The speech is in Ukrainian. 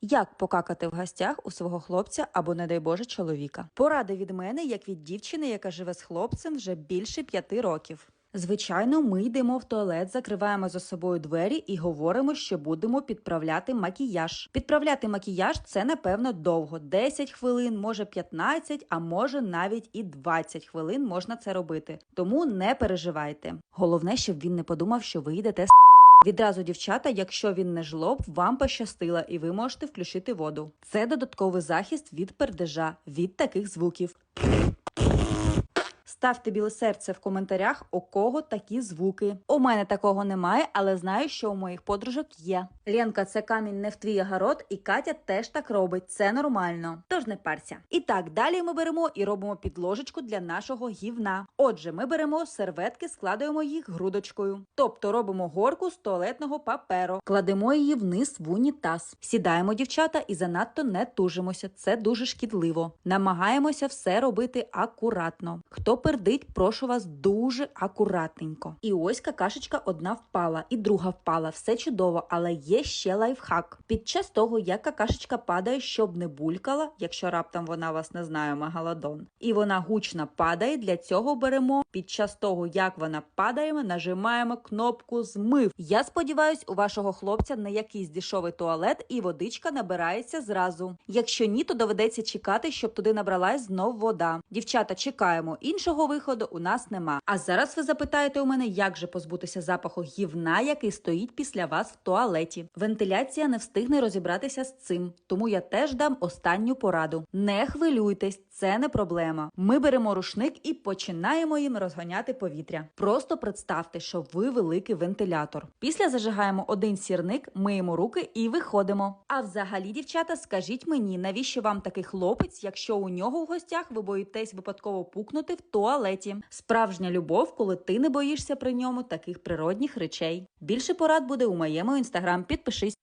Як покакати в гостях у свого хлопця або, не дай Боже, чоловіка? Поради від мене, як від дівчини, яка живе з хлопцем вже більше п'яти років. Звичайно, ми йдемо в туалет, закриваємо за собою двері і говоримо, що будемо підправляти макіяж. Підправляти макіяж це напевно довго 10 хвилин, може 15, а може навіть і 20 хвилин можна це робити. Тому не переживайте. Головне, щоб він не подумав, що ви йдете з Відразу, дівчата, якщо він не жлоб, вам пощастило, і ви можете включити воду. Це додатковий захист від пердежа, від таких звуків. Ставте біле серце в коментарях, у кого такі звуки. У мене такого немає, але знаю, що у моїх подружок є. Ленка, це камінь не в твій огород, і Катя теж так робить. Це нормально. Тож не парся. І так, далі ми беремо і робимо підложечку для нашого гівна. Отже, ми беремо серветки, складаємо їх грудочкою. Тобто робимо горку з туалетного паперу, кладемо її вниз в унітаз. Сідаємо, дівчата, і занадто не тужимося. Це дуже шкідливо. Намагаємося все робити акуратно. Хто пердить, прошу вас дуже акуратненько. І ось какашечка одна впала, і друга впала. Все чудово, але є ще лайфхак. Під час того, як какашечка падає, щоб не булькала, якщо раптом вона вас не знає, мегалодон, і вона гучно падає. Для цього беремо під час того, як вона падає, ми нажимаємо кнопку змив. Я сподіваюсь, у вашого хлопця не якийсь дешевий туалет і водичка набирається зразу. Якщо ні, то доведеться чекати, щоб туди набралась знов вода. Дівчата, чекаємо. Іншого виходу у нас нема. А зараз ви запитаєте у мене, як же позбутися запаху гівна, який стоїть після вас в туалеті. Вентиляція не встигне розібратися з цим, тому я теж дам останню пораду. Не хвилюйтесь, це не проблема. Ми беремо рушник і починаємо їм розганяти повітря. Просто представте, що ви великий вентилятор. Після зажигаємо один сірник, миємо руки і виходимо. А взагалі, дівчата, скажіть мені, навіщо вам такий хлопець, якщо у нього в гостях ви боїтесь випадково пукнути в туалеті? Справжня любов, коли ти не боїшся при ньому таких природних речей. Більше порад буде у моєму інстаграм. Підпишись.